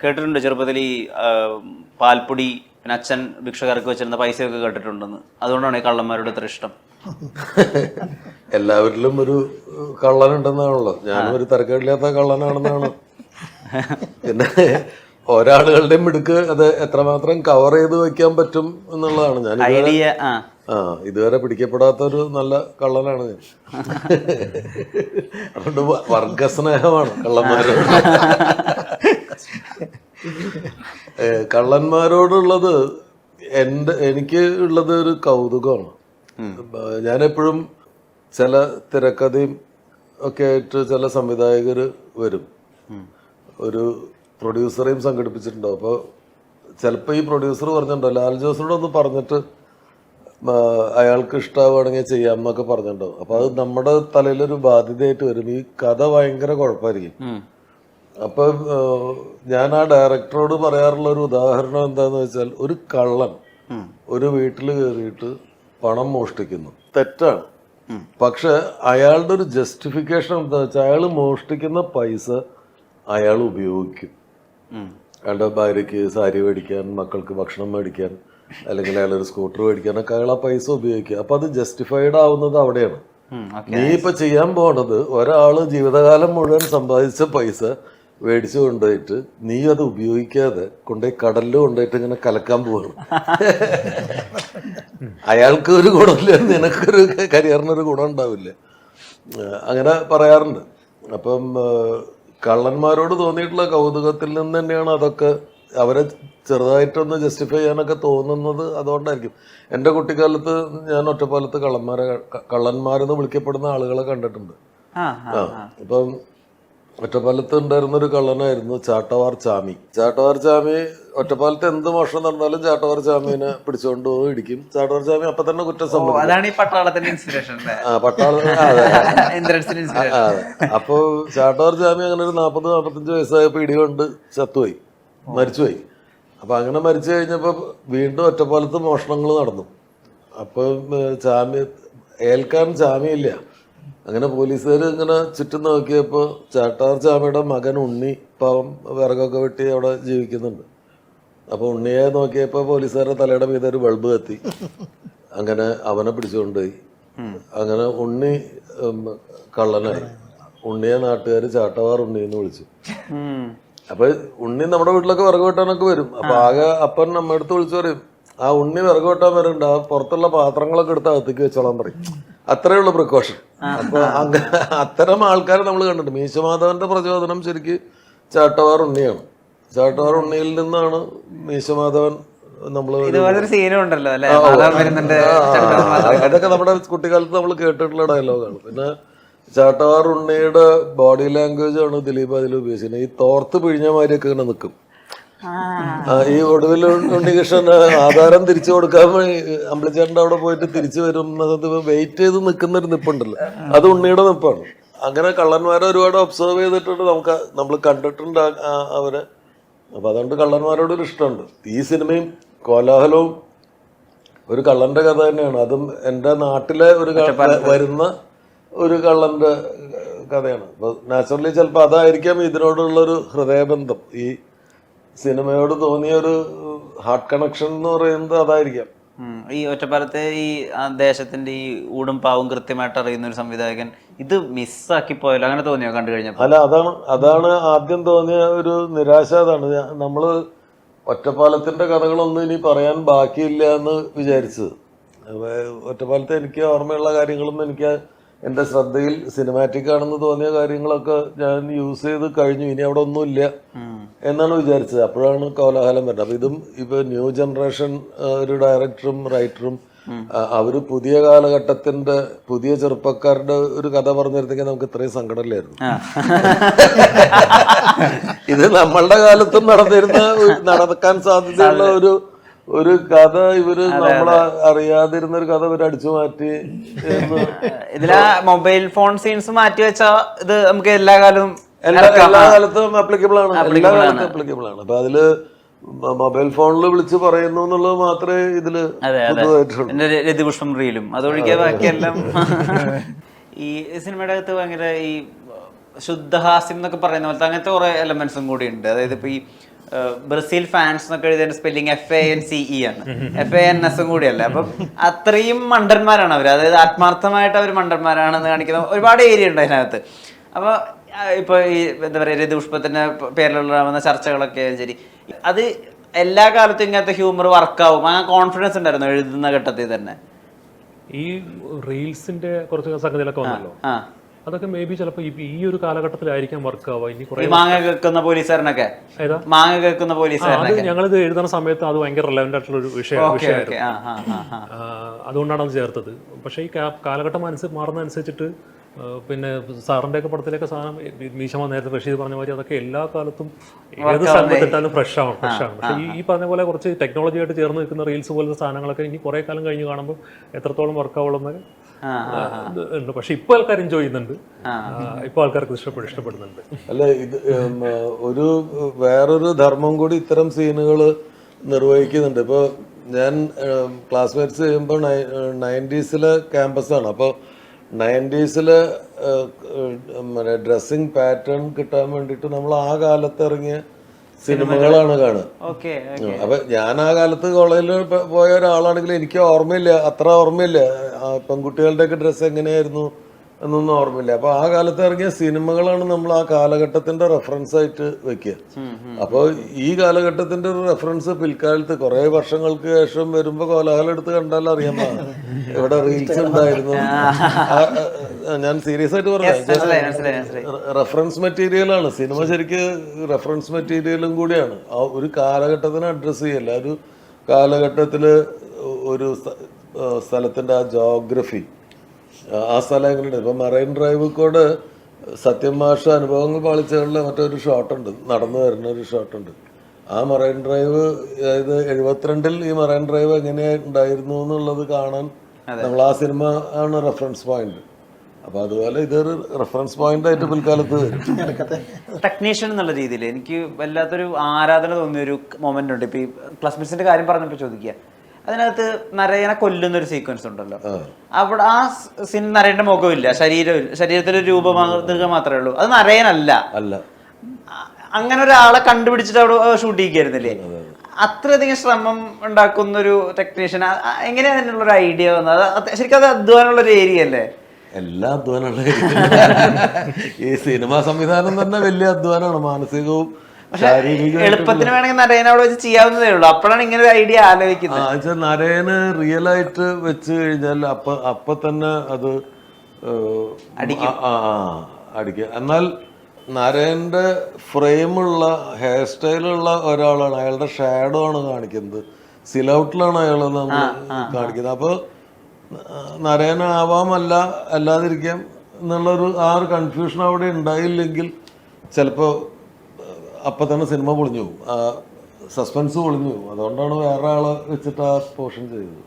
കേട്ടിട്ടുണ്ട് ചെറുപ്പത്തിൽ ഈ പാൽപ്പൊടി പിന്നെ അച്ഛൻ ഭിക്ഷക്കാർക്ക് വെച്ചിരുന്ന പൈസയൊക്കെ കേട്ടിട്ടുണ്ടെന്ന്. അതുകൊണ്ടാണ് ഈ കള്ളന്മാരുടെ ഇത്ര ഇഷ്ടം. എല്ലാവരിലും ഒരു കള്ളനുണ്ടെന്നാണല്ലോ. ഞാനും ഒരു തരക്കേടില്ലാത്ത കള്ളനാണെന്നാണ്. പിന്നെ ഒരാളുകളുടെയും മിടുക്ക് അത് എത്രമാത്രം കവർ ചെയ്ത് വെക്കാൻ പറ്റും എന്നുള്ളതാണ്. ഞാൻ ഐഡിയ ആ. ഇതുവരെ പിടിക്കപ്പെടാത്ത ഒരു നല്ല കള്ളനാണ് ഞാൻ. അതുകൊണ്ട് വർഗസ്നേഹമാണ് കള്ളന്മാരോട് കള്ളന്മാരോടുള്ളത് എന്റെ എനിക്ക് ഉള്ളത് ഒരു കൗതുകമാണ്. ഞാനെപ്പോഴും ചില തിരക്കഥയും ഒക്കെ ആയിട്ട് ചില സംവിധായകർ വരും. ഒരു പ്രൊഡ്യൂസറെയും സംഘടിപ്പിച്ചിട്ടുണ്ടാവും. അപ്പോൾ ചിലപ്പോൾ ഈ പ്രൊഡ്യൂസർ പറഞ്ഞിട്ടുണ്ടോ ലാൽ ജോസിനോട് ഒന്ന് പറഞ്ഞിട്ട് അയാൾക്ക് ഇഷ്ടമാവുകയാണെങ്കിൽ ചെയ്യാം എന്നൊക്കെ പറഞ്ഞിട്ടുണ്ടാവും. അപ്പോൾ അത് നമ്മുടെ തലയിലൊരു ബാധ്യതയായിട്ട് വരും. ഈ കഥ ഭയങ്കര കുഴപ്പമായിരിക്കും. അപ്പൊ ഞാൻ ആ ഡയറക്ടറോട് പറയാറുള്ള ഒരു ഉദാഹരണം എന്താന്ന് വെച്ചാൽ ഒരു കള്ളൻ ഒരു വീട്ടിൽ കയറിയിട്ട് പണം മോഷ്ടിക്കുന്നു. തെറ്റാണ്. പക്ഷെ അയാളുടെ ഒരു ജസ്റ്റിഫിക്കേഷൻ എന്താ വെച്ചാൽ അയാൾ മോഷ്ടിക്കുന്ന പൈസ അയാൾ ഉപയോഗിക്കും. അയാളുടെ ഭാര്യയ്ക്ക് സാരി മേടിക്കാൻ മക്കൾക്ക് ഭക്ഷണം മേടിക്കാൻ അല്ലെങ്കിൽ അയാൾ ഒരു സ്കൂട്ടർ മേടിക്കാനൊക്കെ അയാൾ ആ പൈസ ഉപയോഗിക്കുക. അപ്പൊ അത് ജസ്റ്റിഫൈഡ് ആവുന്നത് അവിടെയാണ്. നീ ഇപ്പൊ ചെയ്യാൻ പോണത് ഒരാൾ ജീവിതകാലം മുഴുവൻ സമ്പാദിച്ച പൈസ മേടിച്ചു കൊണ്ടുപോയിട്ട് നീ അത് ഉപയോഗിക്കാതെ കൊണ്ടുപോയി കടലിൽ കൊണ്ടുപോയിട്ട് ഇങ്ങനെ കലക്കാൻ പോവാണ്. അയാൾക്ക് ഒരു ഗുണമില്ല നിനക്കൊരു കരിയറിനൊരു ഗുണം ഉണ്ടാവില്ല. അങ്ങനെ പറയാറുണ്ട്. അപ്പം കള്ളന്മാരോട് തോന്നിയിട്ടുള്ള കൗതുകത്തിൽ നിന്ന് തന്നെയാണ് അതൊക്കെ അവരെ ചെറുതായിട്ടൊന്ന് ജസ്റ്റിഫൈ ചെയ്യാനൊക്കെ തോന്നുന്നത് അതുകൊണ്ടായിരിക്കും. എന്റെ കുട്ടിക്കാലത്ത് ഞാൻ ഒറ്റപ്പാലത്ത് കള്ളന്മാരെ കള്ളന്മാരെന്ന് വിളിക്കപ്പെടുന്ന ആളുകളെ കണ്ടിട്ടുണ്ട്. ആ. ഇപ്പം ഒറ്റപ്പാലത്ത് ഉണ്ടായിരുന്ന ഒരു കള്ളനായിരുന്നു ചാട്ടവാർ ചാമി. ചാട്ടവാർ ചാമി ഒറ്റപ്പാലത്ത് എന്ത് മോഷണം നടന്നാലും ചാട്ടവാർ ചാമീനെ പിടിച്ചുകൊണ്ട് പോകും ഇടിക്കും. ചാട്ടവാർ ചാമി അപ്പൊ തന്നെ കുറ്റം സംഭവിക്കും അതാണ് ഈ പട്ടാളത്തിന്റെ ഇൻസ്പിറേഷൻ അപ്പൊ ചാട്ടവാർ ചാമി അങ്ങനെ ഒരു നാപ്പത് നാപ്പത്തഞ്ച് വയസ്സായപ്പോ ഇടികൊണ്ട് ചത്തുപോയി. മരിച്ചുപോയി. അപ്പൊ അങ്ങനെ മരിച്ചു കഴിഞ്ഞപ്പോ വീണ്ടും ഒറ്റപ്പാലത്ത് മോഷണങ്ങൾ നടന്നു. അപ്പൊ ചാമി ഏൽക്കാൻ ചാമിയില്ല. അങ്ങനെ പോലീസുകാർ ഇങ്ങനെ ചുറ്റും നോക്കിയപ്പോൾ ചാട്ടാർ ചാമയുടെ മകൻ ഉണ്ണി പാവം വിറകൊക്കെ വെട്ടി അവിടെ ജീവിക്കുന്നുണ്ട്. അപ്പോൾ ഉണ്ണിയെ നോക്കിയപ്പോൾ പോലീസുകാരുടെ തലയുടെ മീതെ ഒരു ബൾബ് കത്തി. അങ്ങനെ അവനെ പിടിച്ചുകൊണ്ടുപോയി അങ്ങനെ ഉണ്ണി കള്ളനായി. ഉണ്ണിയെ നാട്ടുകാർ ചാട്ടവാർ ഉണ്ണി എന്ന് വിളിച്ചു. അപ്പൊ ഉണ്ണി നമ്മുടെ വീട്ടിലൊക്കെ വിറക് വെട്ടാനൊക്കെ വരും. അപ്പൊ ആകെ അപ്പൻ നമ്മ അടുത്ത് വിളിച്ചു പറയും ആ ഉണ്ണി വിറക് വെട്ടാൻ വരുന്നുണ്ട്. ആ പുറത്തുള്ള പാത്രങ്ങളൊക്കെ എടുത്ത് അകത്തേക്ക് വെച്ചോളാൻ പറയും. അത്രേ ഉള്ളൂ പ്രിക്കോഷൻ അപ്പൊ അങ്ങ അത്തരം ആൾക്കാരെ നമ്മൾ കണ്ടിട്ടുണ്ട്. മീശമാധവന്റെ പ്രചോദനം ശരിക്ക് ചാട്ടവാർ ഉണ്ണിയാണ്. ചാട്ടവാർ ഉണ്ണിയിൽ നിന്നാണ് മീശമാധവൻ നമ്മൾ ഉണ്ടല്ലോ അതൊക്കെ നമ്മുടെ കുട്ടിക്കാലത്ത് നമ്മൾ കേട്ടിട്ടുള്ള ഡയലോഗാണ് പിന്നെ ചാട്ടവാർ ഉണ്ണിയുടെ ബോഡി ലാംഗ്വേജ് ആണ് ദിലീപ് അതിൽ ഉപയോഗിച്ചിരുന്നത്. ഈ തോർത്ത് പിഴിഞ്ഞ മാതിരിയൊക്കെ ഇങ്ങനെ നിൽക്കും ഈ ഒടുവിൽ ഉണ്ണികൃഷ്ണൻ ആധാരം തിരിച്ചു കൊടുക്കാൻ അമ്പലച്ചേട്ടന്റെ അവിടെ പോയിട്ട് തിരിച്ചു വരുന്നത് വെയിറ്റ് ചെയ്ത് നിൽക്കുന്ന ഒരു നിപ്പുണ്ടല്ലോ. അത് ഉണ്ണിയുടെ നിപ്പാണ്. അങ്ങനെ കള്ളന്മാരെ ഒരുപാട് ഒബ്സർവ് ചെയ്തിട്ടുണ്ട്. നമുക്ക് നമ്മൾ കണ്ടിട്ടുണ്ട് അവരെ. അപ്പൊ അതുകൊണ്ട് കള്ളന്മാരോട് ഒരു ഇഷ്ടമുണ്ട്. ഈ സിനിമയും കോലാഹലവും ഒരു കള്ളന്റെ കഥ തന്നെയാണ്. അതും എന്റെ നാട്ടിലെ ഒരു വരുന്ന ഒരു കള്ളന്റെ കഥയാണ്. അപ്പൊ നാച്ചുറലി ചിലപ്പോൾ അതായിരിക്കാം ഇതിനോടുള്ളൊരു ഹൃദയബന്ധം. ഈ സിനിമയോട് തോന്നിയ ഒരു ഹാർട്ട് കണക്ഷൻ എന്ന് പറയുന്നത് അതായിരിക്കാം. ഈ ഒറ്റപ്പാലത്തെ ഈ ദേശത്തിന്റെ ഈ ഊടും പാവും കൃത്യമായിട്ട് അറിയുന്ന ഒരു സംവിധായകൻ ഇത് മിസ്സാക്കി പോയല്ലോ. അങ്ങനെ തോന്നിയോ കണ്ടു കഴിഞ്ഞാൽ അല്ല അതാണ് അതാണ് ആദ്യം തോന്നിയ ഒരു നിരാശ. അതാണ് നമ്മൾ ഒറ്റപ്പാലത്തിന്റെ കഥകളൊന്നും ഇനി പറയാൻ ബാക്കിയില്ല എന്ന് വിചാരിച്ചത്. ഒറ്റപ്പാലത്തെ എനിക്ക് ഓർമ്മയുള്ള കാര്യങ്ങളൊന്നും എനിക്ക് എന്റെ ശ്രദ്ധയിൽ സിനിമാറ്റിക് ആണെന്ന് തോന്നിയ കാര്യങ്ങളൊക്കെ ഞാൻ യൂസ് ചെയ്ത് കഴിഞ്ഞു. ഇനി അവിടെ ഒന്നുമില്ല. എന്നാണ് വിചാരിച്ചത്. അപ്പോഴാണ് കോലാഹലം വരുന്നത്. അപ്പൊ ഇതും ഇപ്പൊ ന്യൂ ജനറേഷൻ ഒരു ഡയറക്ടറും റൈറ്ററും അവർ പുതിയ കാലഘട്ടത്തിന്റെ പുതിയ ചെറുപ്പക്കാരുടെ ഒരു കഥ പറഞ്ഞിരുന്നെങ്കിൽ നമുക്ക് ഇത്രയും സങ്കടമില്ലായിരുന്നു. ഇല്ലായിരുന്നു ഇത് നമ്മളുടെ കാലത്തും നടന്നിരുന്ന നടക്കാൻ സാധ്യതയുള്ള ഒരു ഒരു കഥ ഇവർ നമ്മളെ അറിയാതിരുന്ന ഒരു കഥ ഇവർ അടിച്ചു മാറ്റി ഇതിലാ മൊബൈൽ ഫോൺ സീൻസ് മാറ്റി വെച്ചാ ഇത് നമുക്ക് എല്ലാ കാലവും എല്ലാ കാലത്തും ആപ്ലിക്കബിൾ ആണ്. എല്ലാ കാലത്തും ആപ്ലിക്കബിൾ ആണ്. അപ്പൊ അതിൽ മൊബൈൽ ഫോണിൽ വിളിച്ച് പറയുന്നു എന്നുള്ളത് മാത്രമേ ഇതിൽ രതിപുഷ്പം റീലും. അതൊഴികെ ബാക്കിയെല്ലാം ഈ സിനിമയുടെ അകത്ത് ഭയങ്കര ഈ ശുദ്ധഹാസ്യം എന്നൊക്കെ പറയുന്ന പോലത്തെ അങ്ങനത്തെ കുറെ എലമെന്റ്സും കൂടി ഉണ്ട്. അതായത് ഇപ്പൊ ഈ ബ്രസീൽ ഫാൻസ് എന്നൊക്കെ എഴുതിയ spelling F A N C E ആണ്. എഫ് എ എൻ എസ് കൂടിയല്ല. അപ്പം അത്രയും മണ്ടന്മാരാണ് അവർ അതായത് ആത്മാർത്ഥമായിട്ട് അവർ മണ്ടന്മാരാണെന്ന് കാണിക്കുന്ന ഒരുപാട് ഏരിയ ഉണ്ട് അതിനകത്ത്. അപ്പോൾ ഇപ്പോൾ ഈ എന്താ പറയുക രതിപുഷ്പത്തിന്റെ പേരിലുള്ള ചർച്ചകളൊക്കെ ശരി. അത് എല്ലാ കാലത്തും ഇങ്ങനത്തെ ഹ്യൂമർ വർക്കാവും. ആ കോൺഫിഡൻസ് ഉണ്ടായിരുന്നു എഴുതുന്ന ഘട്ടത്തിൽ തന്നെ. ഈ റീൽസിന്റെ കുറച്ച് സംഗതികളൊക്കെ വന്നല്ലോ. അതൊക്കെ മേ ബി ചിലപ്പോ ഈ ഒരു കാലഘട്ടത്തിലായിരിക്കാം വർക്ക് ആവുക. ഇനി കുറെ മാങ്ങ കേൾക്കുന്ന പോലീസുകാരനൊക്കെ. ഏതാ? മാങ്ങ കേൾക്കുന്ന ആ, അത് പോലീസുകാരനൊക്കെ. ഞങ്ങളിത് എഴുതുന്ന സമയത്ത് അത് ഭയങ്കര റിലവന്റ് ആയിട്ടുള്ള ഒരു വിഷയം വിഷയമായിരുന്നു. അതുകൊണ്ടാണ് അത് ചേർത്തത്. പക്ഷേ ഈ കാലഘട്ടം അനുസരിച്ച് മാറുന്ന അനുസരിച്ചിട്ട് പിന്നെ സാറിന്റെ ഒക്കെ പടത്തിലൊക്കെ സാധനം മീശമ നേരത്തെ റഷീദ് പറഞ്ഞ മാതിരി അതൊക്കെ എല്ലാ കാലത്തും ഏത് സ്ഥലത്തിട്ടാലും ഫ്രഷ് ഫ്രഷാണ് ഫ്രഷ് പക്ഷേ ഈ- പറഞ്ഞ പോലെ കുറച്ച് ടെക്നോളജി ആയിട്ട് ചേർന്ന് നിൽക്കുന്ന റീൽസ് പോലത്തെ സാധനങ്ങളൊക്കെ ഇനി കുറെ കാലം കഴിഞ്ഞ് കാണുമ്പോൾ എത്രത്തോളം വർക്ക് ആവുള്ളൂ ആ, ഉണ്ട്. പക്ഷെ ഇപ്പൊ ആൾക്കാർ എൻജോയ് ചെയ്യുന്നുണ്ട്. ഇപ്പൊ ആൾക്കാർക്ക് ഇഷ്ടപ്പെടും ഇഷ്ടപ്പെടുന്നുണ്ട്. അല്ല ഇത് ഒരു വേറൊരു ധർമ്മം കൂടി ഇത്തരം സീനുകൾ നിർവഹിക്കുന്നുണ്ട്. ഇപ്പോൾ ഞാൻ ക്ലാസ്മേറ്റ്സ് ചെയ്യുമ്പോൾ നയന്റീസിലെ ക്യാമ്പസാണ് അപ്പോൾ നയന്റീസിലെ മറ്റേ ഡ്രസ്സിങ് പാറ്റേൺ കിട്ടാൻ വേണ്ടിയിട്ട് നമ്മൾ ആ കാലത്ത് ഇറങ്ങിയ സിനിമകളാണ് കാണുക. അപ്പൊ ഞാൻ ആ കാലത്ത് കോളേജിൽ പോയ ഒരാളാണെങ്കിൽ എനിക്ക് ഓർമ്മയില്ല അത്ര ഓർമ്മയില്ല. പെൺകുട്ടികളുടെയൊക്കെ ഡ്രസ്സ് എങ്ങനെയായിരുന്നു? എന്നൊന്നും ഓർമ്മയില്ല. അപ്പൊ ആ കാലത്ത് ഇറങ്ങിയ സിനിമകളാണ് നമ്മൾ ആ കാലഘട്ടത്തിന്റെ റെഫറൻസ് ആയിട്ട് വെക്കുക. അപ്പോൾ ഈ കാലഘട്ടത്തിന്റെ ഒരു റെഫറൻസ് പിൽക്കാലത്ത് കുറെ വർഷങ്ങൾക്ക് ശേഷം വരുമ്പോ കോലാഹലം എടുത്ത് കണ്ടാൽ അറിയാം. ഇവിടെ റീൽസ് ഉണ്ടായിരുന്നു. ഞാൻ സീരിയസ് ആയിട്ട് പറഞ്ഞു റെഫറൻസ് മെറ്റീരിയൽ ആണ്. സിനിമ ശരിക്ക് റെഫറൻസ് മെറ്റീരിയലും കൂടിയാണ്. ആ ഒരു കാലഘട്ടത്തിനെ അഡ്രസ് ചെയ്യല്ല. ഒരു കാലഘട്ടത്തിൽ ഒരു സ്ഥലത്തിന്റെ ആ ജോഗ്രഫി ആ സ്ഥലങ്ങളുണ്ട് ഇപ്പം മറൈൻ ഡ്രൈവ് കൂടെ സത്യം മാഷ അനുഭവങ്ങൾ പാളിച്ചകളിലെ മറ്റൊരു ഷോട്ടുണ്ട്. നടന്നു വരുന്ന ഒരു ഷോട്ടുണ്ട്. ആ മറൈൻ ഡ്രൈവ് അതായത് എഴുപത്തിരണ്ടിൽ ഈ മറൈൻ ഡ്രൈവ് എങ്ങനെയാ ഉണ്ടായിരുന്നു എന്നുള്ളത് കാണാൻ നമ്മൾ ആ സിനിമ ആണ് റെഫറൻസ് പോയിന്റ്. അപ്പൊ അതുപോലെ ഇതൊരു റെഫറൻസ് പോയിന്റ് ആയിട്ട് പിൽക്കാലത്ത് ടെക്നീഷ്യൻ എന്നുള്ള രീതിയിൽ എനിക്ക് വല്ലാത്തൊരു ആരാധന തോന്നിയ ഒരു മൊമെന്റ് ഉണ്ട്. ഇപ്പൊ ഈ ക്ലാസ്മേറ്റ്സിന്റെ കാര്യം പറഞ്ഞപ്പോൾ ചോദിക്കുക. അതിനകത്ത് നരയനെ കൊല്ലുന്ന ഒരു സീക്വൻസ് ഉണ്ടല്ലോ അവിടെ ആ സിൻ നരയന്റെ മുഖമില്ല. ശരീരം ശരീരത്തിലെ രൂപമാകുക മാത്രമേ ഉള്ളൂ. അത് നരയനല്ല അല്ല. അങ്ങനെ ഒരാളെ കണ്ടുപിടിച്ചിട്ട് അവിടെ ഷൂട്ട് ചെയ്യിക്കായിരുന്നില്ലേ അത്രയധികം ശ്രമം ഉണ്ടാക്കുന്ന ഒരു ടെക്നീഷ്യൻ എങ്ങനെയാണ് അതിനുള്ള ഒരു ഐഡിയ വന്നത് ശരിക്കും അത് അധ്വാനമുള്ള ഒരു ഏരിയ അല്ലേ? എല്ലാ അധ്വാനമുള്ള ഈ സിനിമാ സംവിധാനം തന്നെ വലിയ അധ്വാനമാണ്. മാനസികവും എളുപ്പത്തിന് വേണമെങ്കിൽ നരേനെ അവിടെ വെച്ച് ചെയ്യാവുന്നതേ ഉള്ളൂ. അപ്പോഴാണ് ഇങ്ങനെ ഒരു ഐഡിയ ആലോചിക്കുന്നത്. നരേന് റിയൽ ആയിട്ട് വെച്ച് കഴിഞ്ഞാൽ അപ്പൊ അപ്പൊ തന്നെ അത് അടിക്കുക എന്നാൽ നരേന്റെ ഫ്രെയിമുള്ള ഹെയർ സ്റ്റൈലുള്ള ഒരാളാണ്. അയാളുടെ ഷാഡോ ആണ് കാണിക്കുന്നത്. സിലൗട്ടിലാണ് അയാൾ നമ്മൾ കാണിക്കുന്നത്. അപ്പൊ നരേനാവാമല്ല അല്ലാതിരിക്കാം. എന്നുള്ളൊരു ആ ഒരു കൺഫ്യൂഷൻ അവിടെ ഉണ്ടായില്ലെങ്കിൽ ചിലപ്പോ അപ്പൊ തന്നെ സിനിമ പൊളിഞ്ഞു സസ്പെൻസ് പൊളിഞ്ഞു അതുകൊണ്ടാണ് വേറെ ആളെ വെച്ചിട്ട് ആ പോർഷൻ ചെയ്തത്.